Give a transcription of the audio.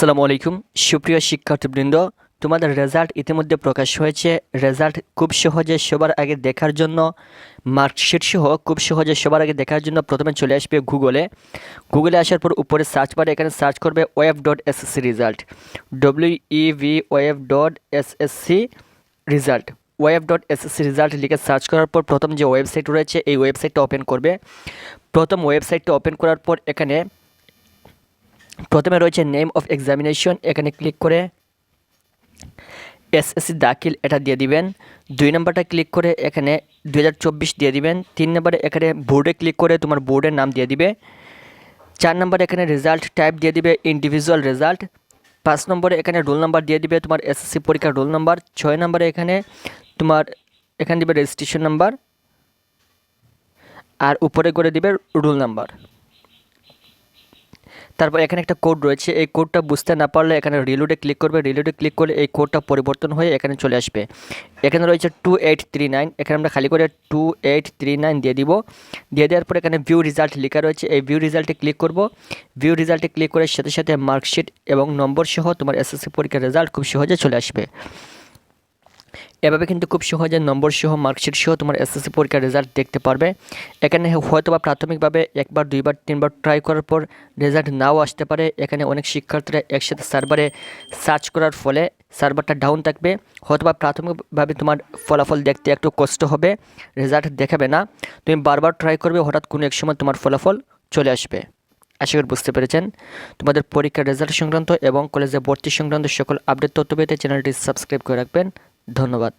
আসসালামু আলাইকুম। সুপ্রিয় শিক্ষার্থীবৃন্দ, তোমাদের রেজাল্ট ইতিমধ্যে প্রকাশ হয়েছে। রেজাল্ট খুব সহজে সবার আগে দেখার জন্য মার্কশিট সহ খুব সহজে সবার আগে দেখার জন্য প্রথমে চলে আসবে গুগলে গুগলে আসার পর উপরে সার্চ বারে এখানে সার্চ করবে web dot SSC result W web dot SSC result web dot SSC result লিখে সার্চ করার পর প্রথম যে ওয়েবসাইট রয়েছে, এই ওয়েবসাইটটা ওপেন করবে। প্রথম ওয়েবসাইটটা ওপেন করার পর এখানে প্রথমে রয়েছে নেম অফ এক্সামিনেশন এখানে ক্লিক করে এসএসসি দাখিল, এটা দিয়ে দিবেন। দুই নম্বরটা ক্লিক করে এখানে দু হাজার চব্বিশ দিয়ে দিবেন। তিন নম্বরে এখানে বোর্ডে ক্লিক করে তোমার বোর্ডের নাম দিয়ে দিবে। চার নম্বরে এখানে রেজাল্ট টাইপ দিয়ে দিবে ইন্ডিভিজুয়াল রেজাল্ট পাঁচ নম্বরে এখানে রোল নাম্বার দিয়ে দিবে তোমার এসএসসি পরীক্ষার রোল নাম্বার ছয় নম্বরে এখানে তোমার, এখানে দিবে রেজিস্ট্রেশন নাম্বার আর উপরে করে দিবে রোল নাম্বার তারপর এখানে একটা কোড রয়েছে। এই কোডটা বুঝতে না পারলে এখানে রিলোডে ক্লিক করবে। রিলোডে ক্লিক করলে এই কোডটা পরিবর্তন হয়ে এখানে চলে আসবে। এখানে রয়েছে টু এইট থ্রি নাইন এখানে আমরা খালি করে টু এইট থ্রি নাইন দিয়ে দিব। দিয়ে দেওয়ার পর এখানে ভিউ রেজাল্ট লেখা রয়েছে। এই ভিউ রেজাল্টে ক্লিক করব। ভিউ রেজাল্টে ক্লিক করে সাথে সাথে মার্কশিট এবং নম্বর সহ তোমার এসএসসি পরীক্ষার রেজাল্ট খুব সহজে চলে আসবে। এভাবে কিন্তু খুব সহজে নম্বর সহ মার্কশিট সহ তোমার এসএসসি পরীক্ষার রেজাল্ট দেখতে পারবে। এখানে হয়তো বা প্রাথমিকভাবে একবার, দুইবার, তিনবার ট্রাই করার পর রেজাল্ট নাও আসতে পারে। এখানে অনেক শিক্ষার্থীরা একসাথে সার্ভারে সার্চ করার ফলে সার্ভারটা ডাউন থাকবে। হয়তো বা প্রাথমিকভাবে তোমার ফলাফল দেখতে একটু কষ্ট হবে রেজাল্ট দেখাবে না। তুমি বারবার ট্রাই করবে, হঠাৎ কোনো এক সময় তোমার ফলাফল চলে আসবে। আশা করি বুঝতে পেরেছেন। তোমাদের পরীক্ষার রেজাল্ট সংক্রান্ত এবং কলেজে ভর্তি সংক্রান্ত সকল আপডেট তথ্য পেতে চ্যানেলটি সাবস্ক্রাইব করে রাখবেন। ধন্যবাদ।